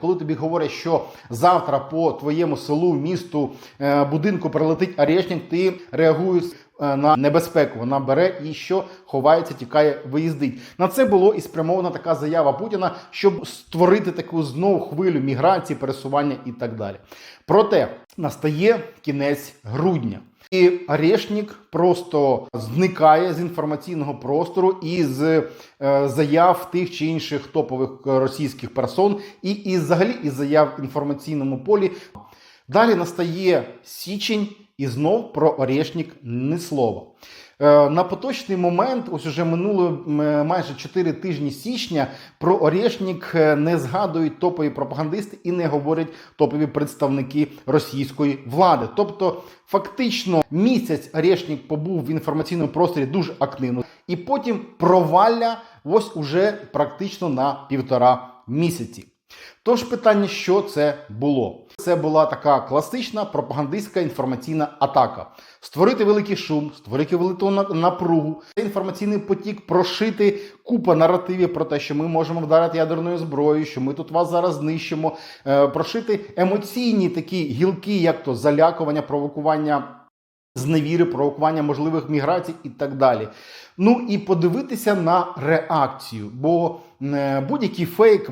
Коли тобі говорять, що завтра по твоєму селу, місту, е, будинку прилетить орешник, ти реагуєш е, на небезпеку. Вона бере і що ховається, тікає, виїздить. На це було і спрямована така заява Путіна, щоб створити таку знову хвилю міграції, пересування і так далі. Проте настає кінець грудня. І Орешнік просто зникає з інформаційного простору із з заяв тих чи інших топових е, російських персон, і, і взагалі із заяв в інформаційному полі. Далі настає січень, і знов про Орешник ні слова. Е, На поточний момент, ось уже минуло е, майже 4 тижні січня. Про Орешник е, не згадують топові пропагандисти і не говорять топові представники російської влади. Тобто, фактично, місяць Орешник побув в інформаційному просторі дуже активно, і потім провалля ось уже практично на півтора місяці. Тож питання, що це було? Це була така класична пропагандистська інформаційна атака. Створити великий шум, створити велику напругу, цей інформаційний потік прошити купа наративів про те, що ми можемо вдарити ядерною зброєю, що ми тут вас зараз знищимо, е, прошити емоційні такі гілки, як то залякування, провокування зневіри, провокування можливих міграцій і так далі. Ну і подивитися на реакцію, бо е, будь-який фейк